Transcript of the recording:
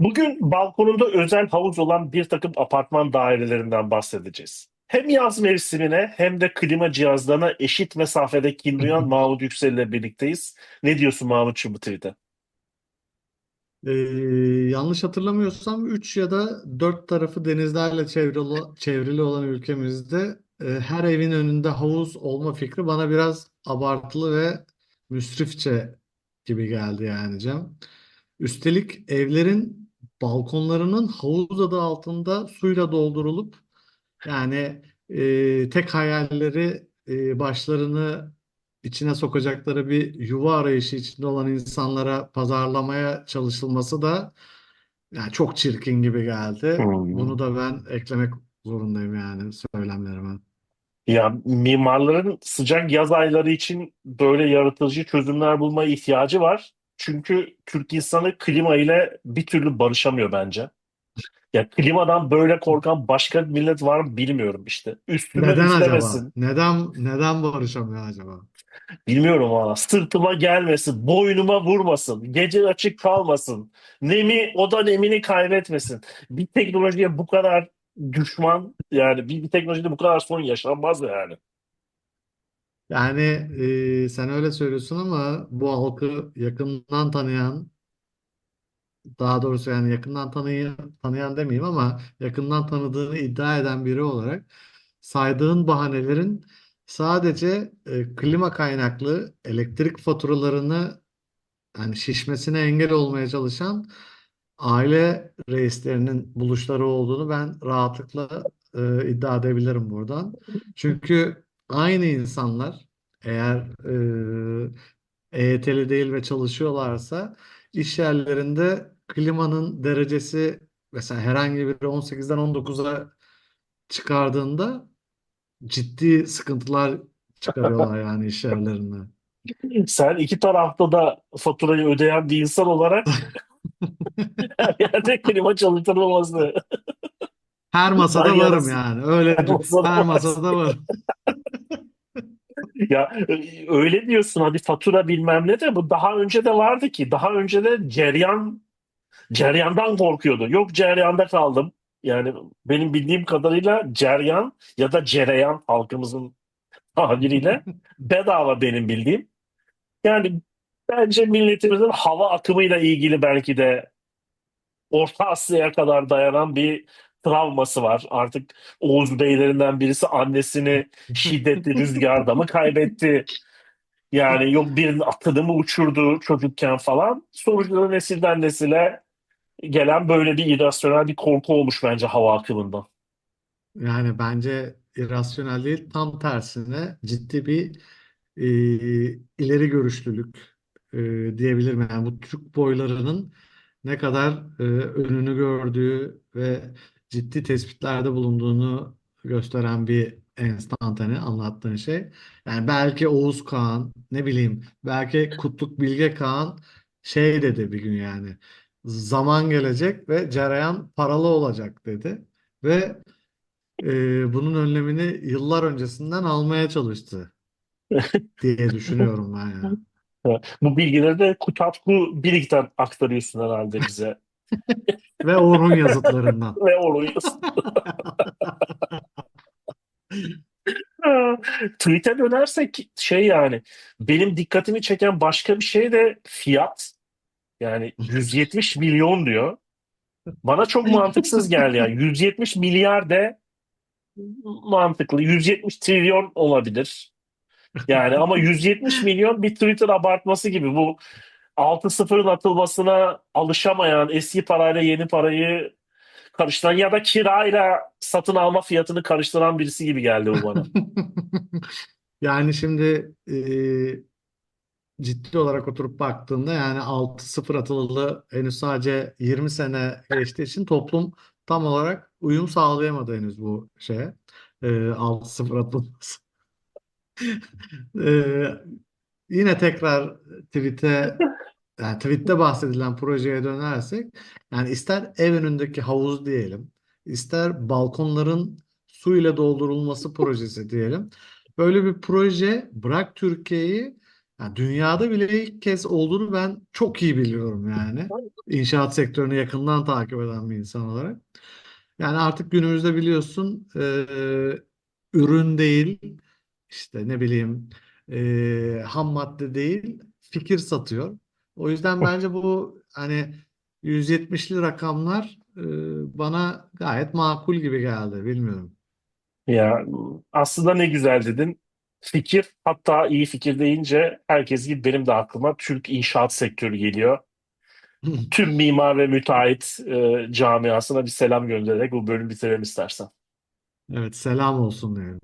Bugün balkonunda özel havuz olan bir takım apartman dairelerinden bahsedeceğiz. Hem yaz mevsimine hem de klima cihazlarına eşit mesafede kin duyan Mahmut Yüksel ile birlikteyiz. Ne diyorsun Mahmutçum bu tweet'e? Ee, yanlış hatırlamıyorsam 3 ya da 4 tarafı denizlerle çevrili, çevrili olan ülkemizde e, her evin önünde havuz olma fikri bana biraz abartılı ve müsrifçe gibi geldi yani Cem. Üstelik evlerin balkonlarının havuz adı altında suyla doldurulup yani e, tek hayalleri e, başlarını içine sokacakları bir yuva arayışı içinde olan insanlara pazarlamaya çalışılması da yani çok çirkin gibi geldi. Hmm. Bunu da ben eklemek zorundayım yani söylemlerime. Ya mimarların sıcak yaz ayları için böyle yaratıcı çözümler bulmaya ihtiyacı var. Çünkü Türk insanı klima ile bir türlü barışamıyor bence. Ya klimadan böyle korkan başka bir millet var mı bilmiyorum işte. Üstüme Neden acaba? üflemesin. Neden neden barışamıyor acaba? Bilmiyorum valla. Sırtıma gelmesin, boynuma vurmasın, gece açık kalmasın, nemi, oda nemini kaybetmesin. Bir teknolojiye bu kadar düşman, yani bir, bir teknolojide bu kadar sorun yaşanmaz yani. Yani e, sen öyle söylüyorsun ama bu halkı yakından tanıyan daha doğrusu yani yakından tanıyan, tanıyan demeyeyim ama yakından tanıdığını iddia eden biri olarak saydığın bahanelerin sadece e, klima kaynaklı elektrik faturalarını yani şişmesine engel olmaya çalışan aile reislerinin buluşları olduğunu ben rahatlıkla e, iddia edebilirim buradan. Çünkü aynı insanlar eğer e, EYT'li değil ve çalışıyorlarsa iş yerlerinde klimanın derecesi mesela herhangi biri 18'den 19'a çıkardığında ciddi sıkıntılar çıkarıyorlar yani iş yerlerinde. Sen iki tarafta da faturayı ödeyen bir insan olarak her yerde klima çalıştırılması. Her masada varım yani. Öyle Her masada her masada varım. Ya e, öyle diyorsun hadi fatura bilmem ne de bu daha önce de vardı ki. Daha önce de cereyan Ceryandan korkuyordu. Yok ceryanda kaldım. Yani benim bildiğim kadarıyla ceryan ya da cereyan halkımızın tabiriyle bedava benim bildiğim. Yani bence milletimizin hava akımıyla ilgili belki de Orta Asya'ya kadar dayanan bir travması var. Artık Oğuz beylerinden birisi annesini şiddetli rüzgarda mı kaybetti? Yani yok birinin atını mı uçurdu çocukken falan. Sonuçta nesilden nesile gelen böyle bir irrasyonel bir korku olmuş bence hava akımından. Yani bence irrasyonel değil, tam tersine ciddi bir e, ileri görüşlülük e, diyebilirim. Yani bu Türk boylarının ne kadar e, önünü gördüğü ve ciddi tespitlerde bulunduğunu gösteren bir enstantane anlattığın şey. Yani belki Oğuz Kağan, ne bileyim, belki Kutluk Bilge Kağan şey dedi bir gün yani. Zaman gelecek ve cereyan paralı olacak dedi. Ve e, bunun önlemini yıllar öncesinden almaya çalıştı diye düşünüyorum ben ya. Bu bilgileri de Kutatku Birik'ten aktarıyorsun herhalde bize. Ve Orhun yazıtlarından. Ve oruyorsun. Tweet'e dönersek şey yani benim dikkatimi çeken başka bir şey de fiyat. Yani 170 milyon diyor. Bana çok mantıksız geldi yani. 170 milyar de mantıklı. 170 trilyon olabilir. Yani ama 170 milyon bir Twitter abartması gibi. Bu 6-0'ın atılmasına alışamayan, eski parayla yeni parayı karıştıran ya da kirayla satın alma fiyatını karıştıran birisi gibi geldi bu bana. Yani şimdi e, ciddi olarak oturup baktığında yani 6-0 atılalı henüz sadece 20 sene geçtiği için toplum tam olarak uyum sağlayamadı henüz bu şeye. E, 6-0 atılması. E, yine tekrar tweet'e yani tweet'te bahsedilen projeye dönersek yani ister ev önündeki havuz diyelim, ister balkonların su ile doldurulması projesi diyelim. Böyle bir proje bırak Türkiye'yi Yani dünyada bile ilk kez olduğunu ben çok iyi biliyorum yani. İnşaat sektörünü yakından takip eden bir insan olarak. Yani artık günümüzde biliyorsun e, ürün değil, işte ne bileyim e, ham madde değil, fikir satıyor. O yüzden bence bu hani 170'li rakamlar e, bana gayet makul gibi geldi. Bilmiyorum. Ya aslında ne güzel dedin. Fikir, hatta iyi fikir deyince herkes gibi benim de aklıma Türk inşaat sektörü geliyor. Tüm mimar ve müteahhit e, camiasına bir selam göndererek bu bölümü bitirelim istersen. Evet, selam olsun diyelim.